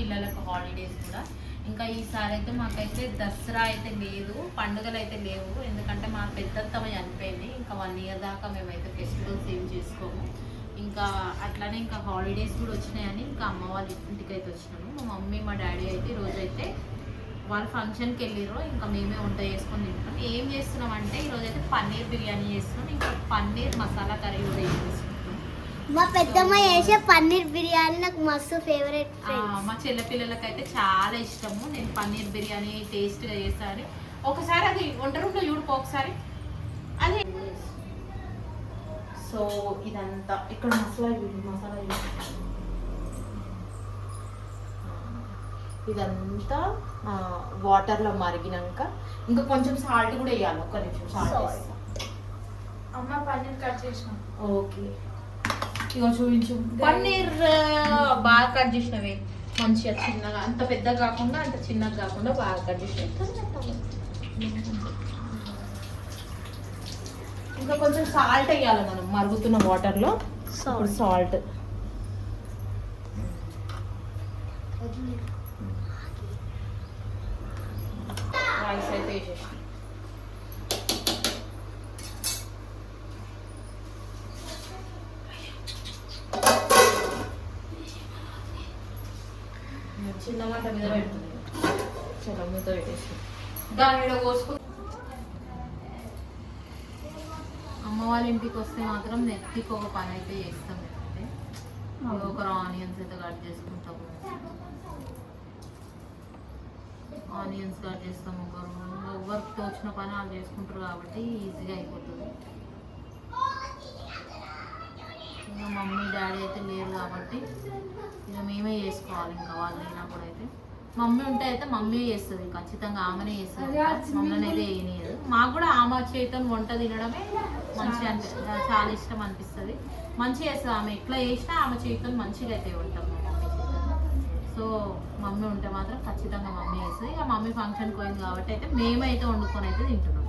పిల్లలకు హాలిడేస్ కూడా. ఇంకా ఈసారి అయితే మాకైతే దసరా అయితే లేదు పండుగలు అయితే లేవు. ఎందుకంటే మా పెద్దత్తమ చనిపోయింది. ఇంకా వన్ ఇయర్ దాకా మేమైతే ఫెస్టివల్స్ ఏం చేసుకోము. ఇంకా అట్లానే ఇంకా హాలిడేస్ కూడా వచ్చినాయని ఇంకా అమ్మ వాళ్ళ ఇంటికి అయితే వచ్చినాము. మా మమ్మీ మా డాడీ అయితే ఈరోజు అయితే వాళ్ళు ఫంక్షన్కి వెళ్ళారు ఇంకా మేమే వంట చేసుకొని తింటున్నాం. ఏం చేస్తున్నాం అంటే ఈరోజు అయితే పన్నీర్ బిర్యానీ చేస్తున్నాం. ఇంకా పన్నీర్ మసాలా కర్రీ కూడా చేస్తున్నాం. మా పెద్దమ్మ చేసే పన్నీర్ బిర్యానీ నాకు మస్తు ఫేవరెట్ మా చెల్ల పిల్లలకి అయితే చాలా ఇష్టము. నేను పన్నీర్ బిర్యానీ టేస్ట్గా చేస్తాను. ఒకసారి అది వంట రూమ్లో చూడుకో ఒకసారి. అదే సో ఇదంతా. ఇక్కడ మసాలా మసాలా. ఇదంతా వాటర్లో మరిగినాక ఇంకా కొంచెం సాల్ట్ కూడా వేయాలి. ఒక్క నిమిషం సాల్ట్ Salt. అమ్మ పన్నీర్ కట్ చేసిన. ఓకే ఇగో చూపించు. పన్నీర్ బాగా కట్ చేసినవి. మంచిగా చిన్నగా అంత పెద్దగా కాకుండా అంత చిన్నగా కాకుండా బాగా కట్ చేసినవి. ఇంకా కొంచెం సాల్ట్ వేయాలి మనం మరుగుతున్న వాటర్లో సాల్ట్ రైస్ అయితే వేసేసి మీద పెడుతుంది చాలా మూత పెట్టేసి దాని మీద కోసుకు అమ్మ వాళ్ళ ఇంటికి వస్తే మాత్రం నెత్తికి ఒక పని అయితే చేస్తాం. మేమైతే ఒకరు ఆనియన్స్ అయితే కట్ చేసుకుంటాము ఆనియన్స్ కట్ చేస్తాం ఒకరు ఎవరికి తోచిన పని వాళ్ళు చేసుకుంటారు కాబట్టి ఈజీగా అయిపోతుంది. ఇంకా మమ్మీ డాడీ అయితే లేరు కాబట్టి ఇక మేమే చేసుకోవాలి ఇంకా వాళ్ళు లేనప్పుడు అయితే. మమ్మీ ఉంటే అయితే మమ్మీ చేస్తుంది ఖచ్చితంగా ఆమెనే చేస్తుంది. మమ్మల్ని అయితే వేయనియదు మాకు కూడా ఆమె చేతం వంట తినడమే మంచిగా అనిపి చాలా ఇష్టం అనిపిస్తుంది. మంచిగా చేస్తుంది ఆమె. ఎట్లా చేసినా ఆమె చేతం మంచిగా అయితే ఉంటాం. సో మమ్మీ ఉంటే మాత్రం ఖచ్చితంగా మమ్మీ చేస్తుంది. ఇక మమ్మీ ఫంక్షన్కి పోయింది కాబట్టి అయితే మేమైతే వండుకొని అయితే తింటున్నాం.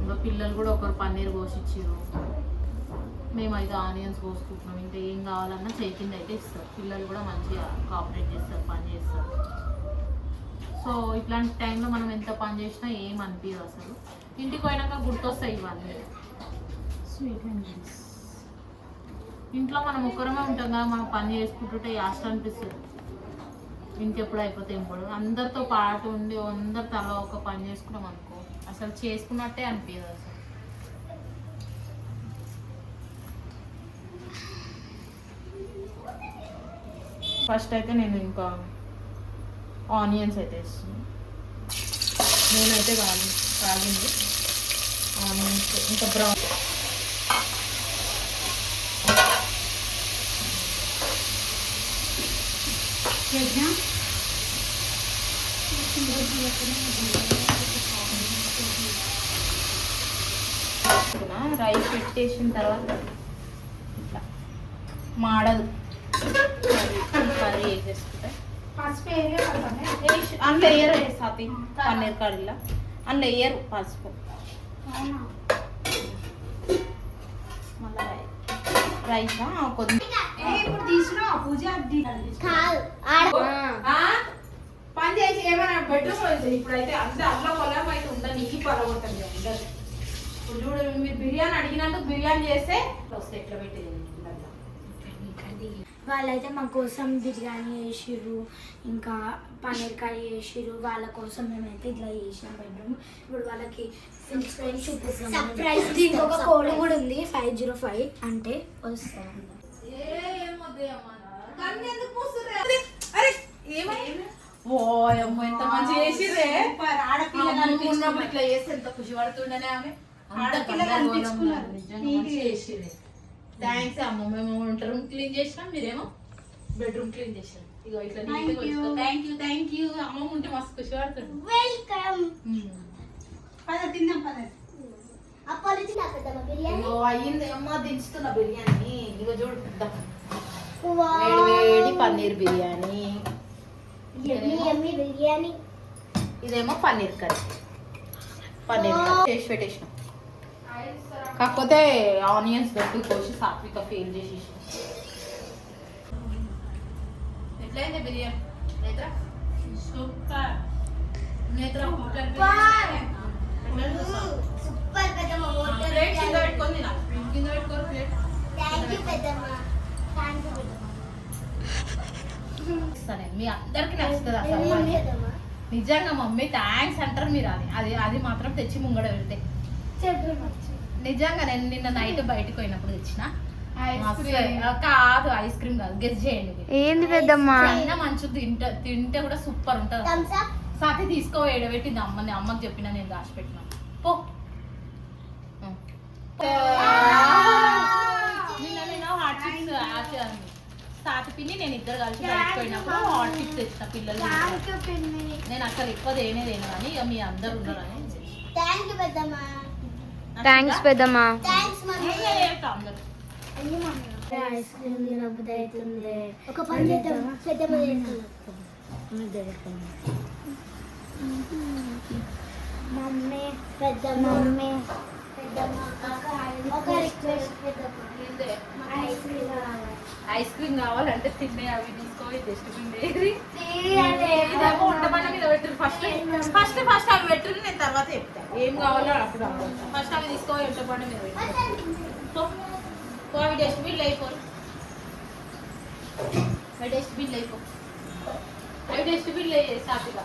ఇంకా పిల్లలు కూడా ఒకరు పన్నీర్ కోసిచ్చారు మేమైతే ఆనియన్స్ కోసుకుంటున్నాం ఇంకా ఏం కావాలన్నా చేతిండి అయితే ఇస్తారు. పిల్లలు కూడా మంచిగా కోఆపరేట్ చేస్తారు పని చేస్తారు. సో ఇట్లాంటి టైంలో మనం ఎంత పని చేసినా ఏం అనిపించదు అసలు. ఇంటికి పోయినాక గుర్తొస్తాయి ఇవన్నీ. స్వీట్ అండ్ ఇంట్లో మనం ఒక్కరమే ఉంటాం కదా మనం పని చేసుకుంటుంటే యాస్ట్ అనిపిస్తుంది. ఇంకెప్పుడు అయిపోతే ఇంప్పుడు అందరితో పాటు ఉండి అందరు తల ఒక పని చేసుకున్నాం అనుకో అసలు చేసుకున్నట్టే అనిపించదు అసలు. ఫస్ట్ అయితే నేను ఇంకా ఆనియన్స్ అయితే వేస్తున్నాను నేనైతే కాగి కాగింది ఆనియన్స్ ఇంకా బ్రౌన్. రైస్ పెట్టేసిన తర్వాత ఇట్లా మాడదు. కర్రీ వేసేసుకుంటే పసుపు వేసి- అందులో వేయరు సాతి పన్నీర్ కర్రీలో? అందులో వేయరు పసుపు. అవునా? మళ్ళీ రైస్. కొద్ది ఏ ఇప్పుడు తీసినా పూజ? పని చేసి ఏమైనా బెడ్రూమ్ ఇప్పుడైతే అంత అల్ల పొలం అయితే ఉండదు నీకు పడగొట్టండి ఉండదు. ఇప్పుడు చూడు మీరు బిర్యానీ అడిగినందుకు బిర్యానీ చేస్తే వస్తే ఎట్లా పెట్టేది? ఇంట్లో. వాళ్ళైతే మా కోసం బిర్యానీ చేసిర్రు ఇంకా పన్నీర్ కర్రీ చేసిర్రు వాళ్ళ కోసం మేమైతే ఇట్లా చేసినాం బెడ్రూమ్ ఇప్పుడు వాళ్ళకి ఒక ఇస్తాం, కోడ్. కూడా ఉంది ఫైవ్ జీరో ఫైవ్ అంటే వస్తాం ఏ, ఏం వద్దు అమ్మా. దాన్ని ఎందుకు పూస్తుర్రే? అరే, అరే, ఏమైంది? ఓ అమ్మ ఎంత మంచి చేసిర్రే ఆడపిల్లలు అమ్మ ఉన్నప్పుడు ఇట్లా చేస్తే ఎంత ఖుషి పడుతుండనే ఆమె ఆడపిల్లలు అనిపించుకున్నారు. చేసిర్రే థ్యాంక్స్ అమ్మ. మేము వంట రూమ్ క్లీన్ చేసినాం మీరేమో బెడ్రూమ్ క్లీన్ చేసినాం. ఇగో ఇట్లా. థ్యాంక్ యూ థ్యాంక్ యూ అమ్మ ఉంటే మస్తు ఖుషి పడుతుంది. వెల్కమ్ పద తిందాం పద. అయ్యింది. అమ్మ దించుతున్న బిర్యానీ. ఇగో చూడు. వేడి వేడి paneer biryani. Yummy yummy biryani. ఇదేమో పన్నీర్ కర్రీ. పన్నీర్ కర్రీ. చేసి పెట్టేసినాం. కాకపోతే ఆనియన్స్ దొడ్డు కోసి సాత్విక ఫెయిల్ చేసేసి ఎట్లయింది biryani? Netra? Super. Netra hotel super. పెద్దమ్మ హోటల్ ప్లేట్ కింద పెట్టుకొని తినాలి కింద పెట్టుకొని ప్లేట్. థ్యాంక్ యూ పెద్దమ్మ. థ్యాంక్ యూ పెద్దమ్మ. ఇస్తాను మీ అందరికి నచ్చుతుంది అసలు. నిజంగా మమ్మీ థ్యాంక్స్ అంటారు మీరు అది అది అది మాత్రం తెచ్చి ముంగడ పెడితే. నిజంగా నేను నిన్న నైట్ బయటకు పోయినప్పుడు తెచ్చిన. కాదు ఐస్ క్రీమ్ కాదు గెస్ చేయండి. ఏంది పెద్దమ్మా? అయినా మంచిగా తింటే తింటే కూడా సూపర్ ఉంటుంది. సాతి తీసుకో ఎడబెట్టింది అమ్మని అమ్మకి చెప్పిన నేను దాచిపెట్టిన పో. నిన్న నేను హాట్ చిప్స్ సాతి పిన్ని నేను ఇద్దరు కలిసి పోయినప్పుడు హాట్ చిప్స్ తెచ్చిన పిల్లలు. నేను అసలు ఎక్కువ తేనే తేను కానీ ఇక మీ అందరు ఉన్నారని థ్యాంక్ యూ పెద్దమ్మ. థ్యాంక్స్ పెద్దమ్మా. ఐస్ క్రీమ్ ఒక పని చేద్దాం. పెద్దమ్మ మమ్మీ మమ్మీ ఐస్ కావాలంటే తినే అవి తీసుకోవాలి డస్ట్బిన్ ఉండమని ఫస్ట్ ఫస్ట్ ఫస్ట్ అవి చెప్తాను ఏం కావాలో అప్పుడు ఫస్ట్ అవి తీసుకోవాలి ఉంటపండి మీద పెట్టు. పో. పో అవి డస్ట్బిన్ అయిపో. అవి డస్ట్బిన్ అయిపో. అవి డస్ట్బిన్ సాఫీగా.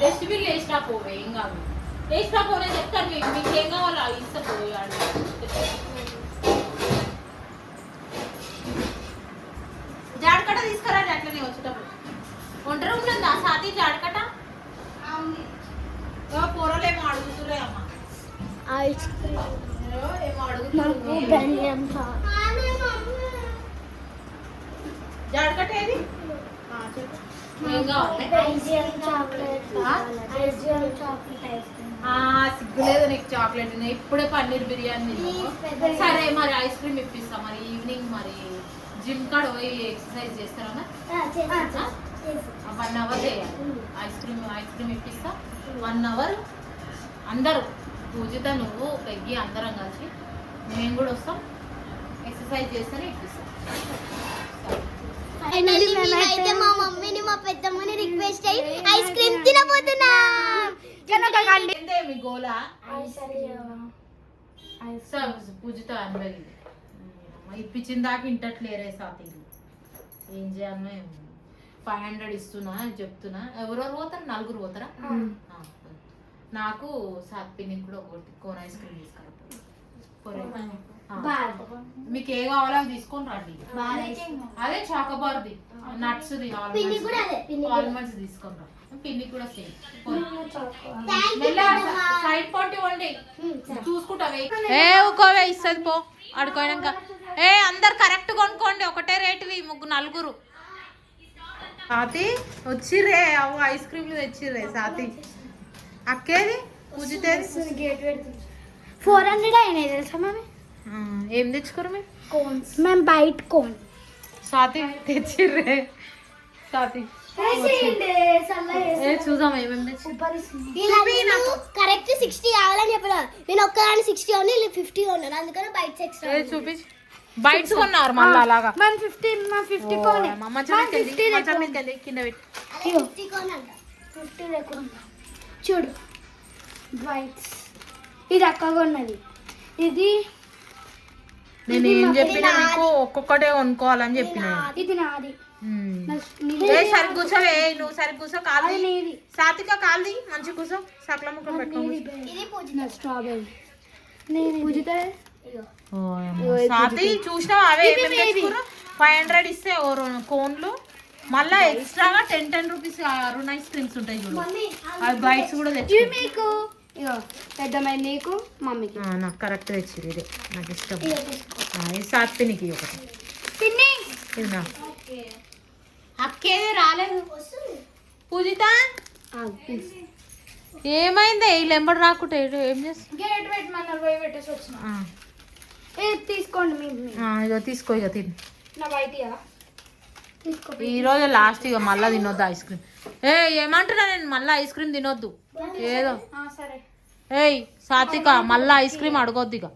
డస్ట్బిన్ వేసినా పోవే ఏం కాదు. వేసినా పోనే చెప్తాను మీకు మీకు ఏం కావాలో అవి ఇస్తా పోయి జాడకట తీసుకురండి అట్లనే వచ్చేటప్పుడు ఒంటరి ఉంటుంది ఆ సాతి జాడకట ఓ కూరలేమో అడుగుతురే అమ్మ ఐస్ క్రీమ్ ఏమో ఏమో నాకు అడుగుతున్నారు బెల్లం కావాలి ఆమె మమ్మీ జాడకట ఏది ఆ, చెప్పు. ఏం కావాలి బెల్జియం చాక్లెట్ కావాలి ఐస్ క్రీమ్. ఆ, సిగ్గులేదు నీకు చాక్లెట్. ఇప్పుడే పన్నీర్ బిర్యానీ. సరే మరి ఐస్ క్రీమ్ ఇప్పిస్తా. మరి ఈవినింగ్ మరి జిమ్ కాడ పోయి ఎక్సర్సైజ్ చేస్తారా వన్ అవర్ చేయాలి. ఐస్ క్రీమ్ ఐస్ క్రీమ్ ఇప్పిస్తా. వన్ అవర్ అందరూ. పూజిత నువ్వు పెగ్గి అందరం కలిసి మేము కూడా వస్తాం. ఎక్సర్సైజ్ చేస్తేనే ఇప్పిస్తాం. ఫైనల్లీ మేమైతే మా మమ్మీని మా పెద్దమ్మని రిక్వెస్ట్ అయ్యి ఐస్ క్రీమ్ తినబోతున్నాం. ఏందే మీ గోలా? పూజిత అనుభవింది ఇప్పించిన దాకా ఇంటట్లేరే సాతి ఏం చేయాలనో ఫైవ్ హండ్రెడ్ ఇస్తున్నా చెప్తున్నా. ఎవరెవరు పోతారు? నలుగురు పోతారా? ఆ, నాకు సాత్ పిన్నికి కూడా ఒకటి కోన్ ఐస్ క్రీమ్ తీసుకురా. మీకు ఏ కావాలో అవి తీసుకొని రండి. అదే చాకోబార్ది. నట్స్ పిన్ని కూడా అదే, పిన్ని కూడా. ఆల్మండ్స్ తీసుకొని రా. పిన్ని కూడా సేమ్. సైడ్ పాయింట్ ఇవ్వండి చూసుకుంటా ఏ ఊకోవే ఇస్తుంది పో. అడుకోయినాక ఏ అందరు కరెక్ట్ కొనుక్కోండి. ఒకటే రేటువి ముగ్గు నలుగురు. సాతి వచ్చిర్రే అవ్వ ఐస్ క్రీమ్లు తెచ్చిర్రే సాతి. అక్కేది? పెడుతుంది. ఫోర్ హండ్రెడ్ అయినాయి తెలుసా మేము ఏం తెచ్చుకోరు మీరు? కోన్స్ మేము బయట కోన్ సాతి తెచ్చిర్రే. సాతి ఏ చూద్దాం ఏమేమి కరెక్ట్ సిక్స్టీ కావాలని చెప్పిన. నేను ఒక్కదాని సిక్స్టీ వీళ్ళు ఫిఫ్టీ ఉన్నారు అందుకని బయట ఎక్స్ట్రా ఏ చూపించి బయట కొన్నారు మళ్ళీ అలాగా. మన ఫిఫ్టీ మా ఫిఫ్టీ కోన్ మంచం కింద పెట్టి. ఫిఫ్టీ కొనంట ఫిఫ్టీ చూడు. వైట్స్ ఇది అక్కగా ఉన్నది. ఇది నేను ఏం చెప్పినా నీకు ఒక్కొక్కటే కొనుక్కోవాలని చెప్పిన? ఇది నాది. ఏ సరి కూర్చోవే నువ్వు సరి కూర్చో కాదు సాతిక కాల్ది మంచి కూర్చో సకల ముక్కలు పెట్టుకో ఇది పూజ నా స్ట్రాబెరీ నేను పూజిత? సాతి చూసినావు? అవే ఫైవ్ హండ్రెడ్ ఇస్తే కోన్లు. మళ్ళా ఎక్స్ట్రాగా ten ten rupees Arun ice creams ఉంటాయి చూడు. అవి బైట్స్ కూడా తెచ్చు మీకు? ఇగో పెద్దమ్మాయి నీకు మమ్మీకి. నాకు కరెక్ట్ తెచ్చిరు ఇదే. నాకు ఇష్టం. ఆ, ఇది సాత్ పినికి ఒకటి. పిన్ని! ఇది నా అక్కేది రాలేదు. పూజిత? ఏమైంది? వీళ్ళు ఎంబడి రాకుంటే ఏం ఏ తీసుకోండి. ఇక తీసుకో ఇక తిని. నా బయట తీసుకో ఈ రోజు లాస్ట్ ఇక మళ్ళీ తినొద్దు ఐస్ క్రీమ్ ఏ ఏమంటున్నా నేను? మళ్ళీ ఐస్ క్రీమ్ తినొద్దు. ఏదో. ఆ, సరే. ఏయ్ సాత్విక మళ్ళా ఐస్ క్రీమ్ అడగొద్దు ఇక.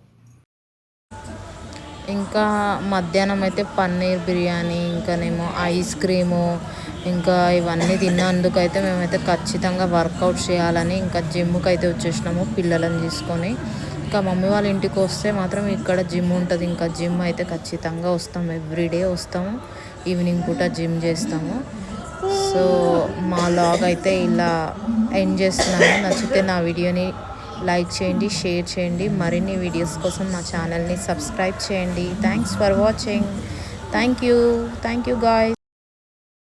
ఇంకా మధ్యాహ్నం అయితే పన్నీర్ బిర్యానీ ఇంకానేమో ఐస్ క్రీము ఇంకా ఇవన్నీ తిన్నందుకు అయితే మేమైతే ఖచ్చితంగా వర్కౌట్ చేయాలని ఇంకా జిమ్కి అయితే వచ్చేసినాము పిల్లలను తీసుకొని. ఇంకా మమ్మీ వాళ్ళ ఇంటికి వస్తే మాత్రం ఇక్కడ జిమ్ ఉంటుంది. ఇంకా జిమ్ అయితే ఖచ్చితంగా వస్తాం. ఎవ్రీడే వస్తాము. ఈవినింగ్ పూట జిమ్ చేస్తాము. సో మా లాగ్ అయితే ఇలా ఎండ్ చేస్తున్నాను. నచ్చితే నా వీడియోని లైక్ చేయండి షేర్ చేయండి. మరిన్ని వీడియోస్ కోసం మా ఛానల్ని సబ్స్క్రైబ్ చేయండి. Thanks for watching thank you thank you guy